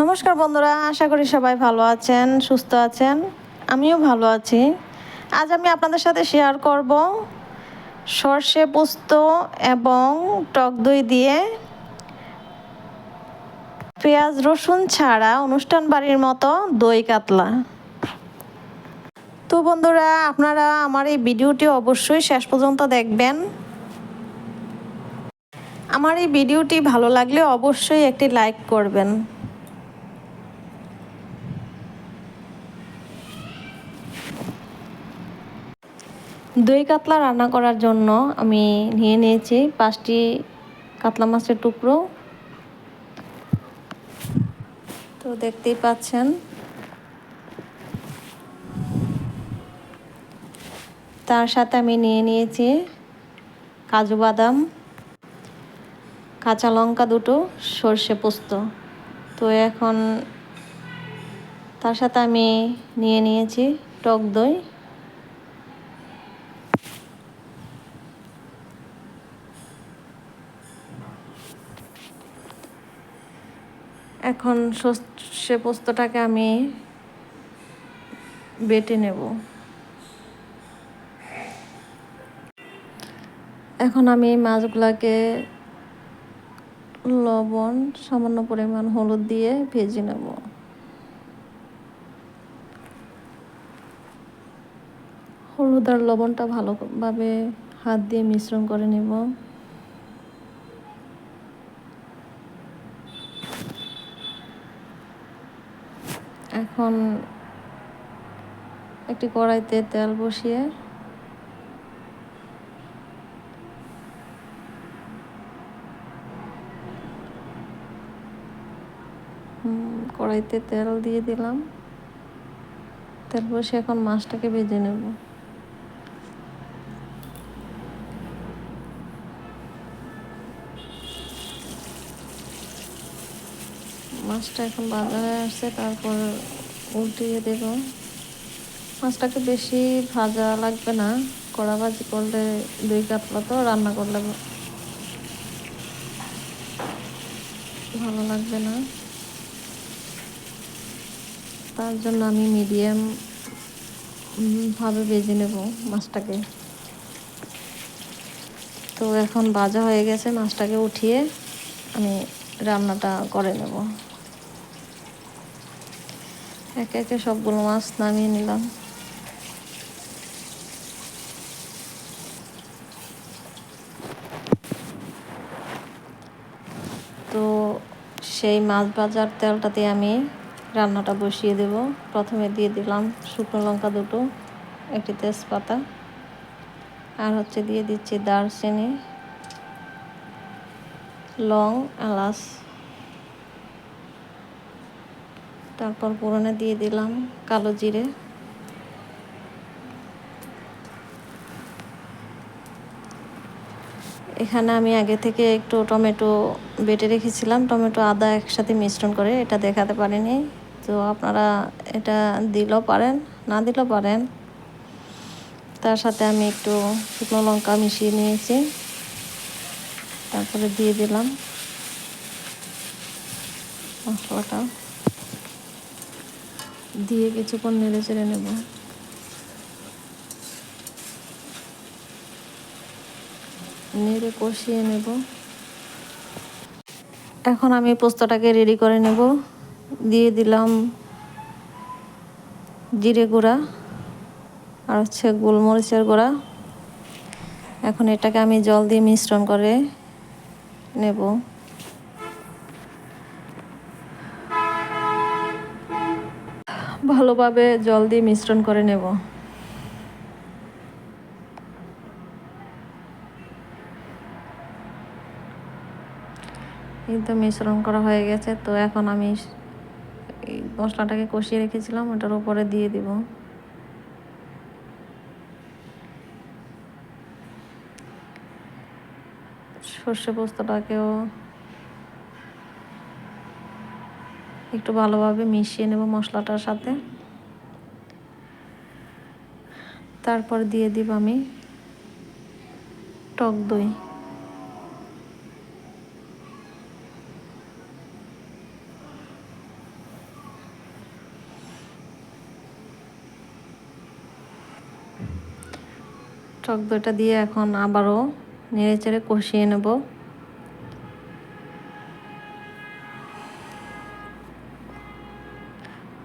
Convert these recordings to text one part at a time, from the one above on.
নমস্কার বন্ধুরা, আশা করি সবাই ভালো আছেন, সুস্থ আছেন। আমিও ভালো আছি। আজ আমি আপনাদের সাথে শেয়ার করব সর্ষে পোস্ত এবং টক দই দিয়ে পেঁয়াজ রসুন ছাড়া অনুষ্ঠান বাড়ির মতো দই কাতলা। তো বন্ধুরা, আপনারা আমার এই ভিডিওটি অবশ্যই শেষ পর্যন্ত দেখবেন। আমার এই ভিডিওটি ভালো লাগলে অবশ্যই একটি লাইক করবেন। দই কাতলা রান্না করার জন্য আমি নিয়ে নিয়েছি পাঁচটি কাতলা মাছের টুকরো। তো দেখতেই পাচ্ছেন। তার সাথে আমি নিয়ে নিয়েছি কাজু বাদাম, কাঁচা লঙ্কা দুটো, সর্ষে পোস্ত। তো এখন তার সাথে আমি নিয়ে নিয়েছি টক দই। এখন সর্ষে পোস্তটাকে আমি বেটে নেব। এখন আমি মাছগুলাকে লবণ, সামান্য পরিমাণ হলুদ দিয়ে ভেজে নেব। হলুদ আর লবণটা ভালোভাবে হাত দিয়ে মিশ্রণ করে নেব। এখন একটি কড়াইতে তেল বসিয়ে কড়াইতে তেল দিয়ে দিলাম। তেল বসে এখন মাছটাকে ভেজে নেব। মাছটা এখন বাজা হয়ে আসছে, তারপর উল্টিয়ে দেব। মাছটাকে বেশি ভাজা লাগবে না, কড়া ভাজি করলে দুই কাতলা তো রান্না করলে ভালো লাগবে না। তার জন্য আমি মিডিয়াম ভাবে বেজে নেব মাছটাকে। তো এখন ভাজা হয়ে গেছে, মাছটাকে উঠিয়ে আমি রান্নাটা করে নেব। একে একে সবগুলো মাছ নামিয়ে নিলাম। তো সেই মাছ ভাজার তেলটাতে আমি রান্নাটা বসিয়ে দেব। প্রথমে দিয়ে দিলাম শুকনো লঙ্কা দুটো, একটি তেজপাতা, আর হচ্ছে দিয়ে দিচ্ছি দারচিনি, লং এলাচ। তারপর পুরনে দিয়ে দিলাম কালো জিরে। এখানে আমি আগে থেকে একটু টমেটো বেটে রেখেছিলাম, টমেটো আদা একসাথে মিশ্রণ করে, এটা দেখাতে পারিনি। তো আপনারা এটা দিলেও পারেন, না দিলেও পারেন। তার সাথে আমি একটু শুকনো লঙ্কা মিশিয়ে নিয়েছি। তারপরে দিয়ে দিলাম মশলাটা। দিয়ে কিছুক্ষণ নেড়ে চেড়ে নেব। নেড়ে কষিয়ে নেব। এখন আমি পোস্তটাকে রেডি করে নেব। দিয়ে দিলাম জিরে গুঁড়া আর হচ্ছে গোলমরিচের গুঁড়া। এখন এটাকে আমি জল দিয়ে মিশ্রণ করে নেব। ভালোভাবে জল দিয়ে মিশ্রণ করে নেব। এই তো মিশ্রণ করা হয়ে গেছে, তো এখন আমি মশলাটাকে কষিয়ে রেখেছিলাম, ওটার উপরে দিয়ে দিব। সর্ষে পোস্তটাকেও একটু ভালোভাবে মিশিয়ে নেব মশলাটার সাথে। তারপর দিয়ে দিব আমি টক দই। টক দইটা দিয়ে এখন আবারও নেড়ে চেড়ে কষিয়ে নেব।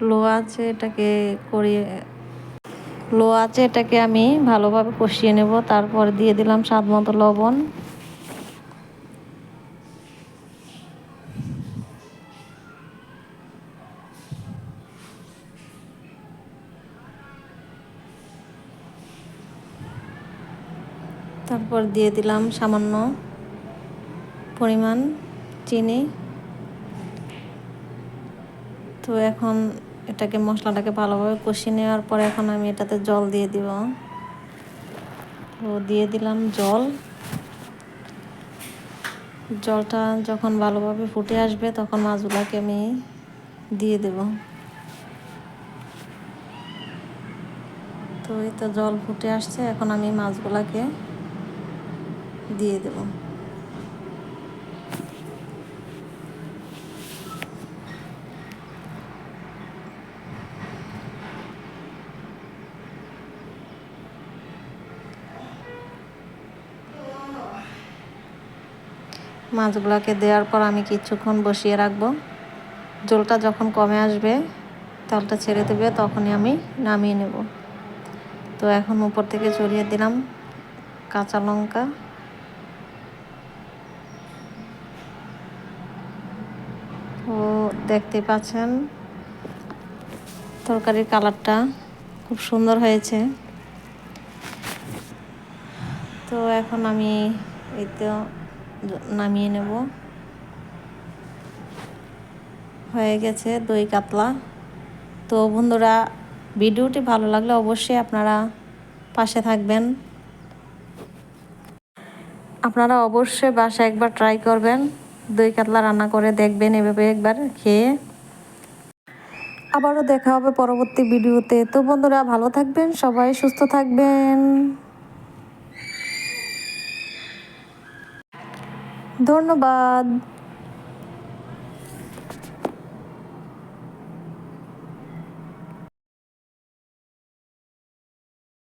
লো আছে এটাকে করিয়ে লো আছে এটাকে আমি ভালোভাবে কষিয়ে নেব। তারপর দিয়ে দিলাম স্বাদ মতো লবণ। তারপর দিয়ে দিলাম সামান্য পরিমাণ চিনি। তো এখন এটাকে মশলাটাকে ভালোভাবে কষিয়ে নেওয়ার পরে এখন আমি এটাতে জল দিয়ে দিব। তো দিয়ে দিলাম জল। জলটা যখন ভালোভাবে ফুটে আসবে তখন মাছগুলোকে আমি দিয়ে দেব। তো এই তো জল ফুটে আসছে, এখন আমি মাছগুলোকে দিয়ে দেব। মাছগুলোকে দেওয়ার পর আমি কিছুক্ষণ বসিয়ে রাখব। জলটা যখন কমে আসবে, তালটা ছেড়ে দেবে, তখনই আমি নামিয়ে নেব। তো এখন উপর থেকে চড়িয়ে দিলাম কাঁচা লঙ্কা। তো দেখতে পাচ্ছেন, তরকারির কালারটা খুব সুন্দর হয়েছে। তো এখন আমি এই তো নামিয়ে নেব। হয়ে গেছে দই কাতলা। তো বন্ধুরা, ভিডিওটি ভালো লাগলে অবশ্যই আপনারা পাশে থাকবেন। আপনারা অবশ্যই বাসা একবার ট্রাই করবেন। দই কাতলা রান্না করে দেখবেন এভাবে একবার খেয়ে। আবারও দেখা হবে পরবর্তী ভিডিওতে। তো বন্ধুরা, ভালো থাকবেন, সবাই সুস্থ থাকবেন। ধন্যবাদ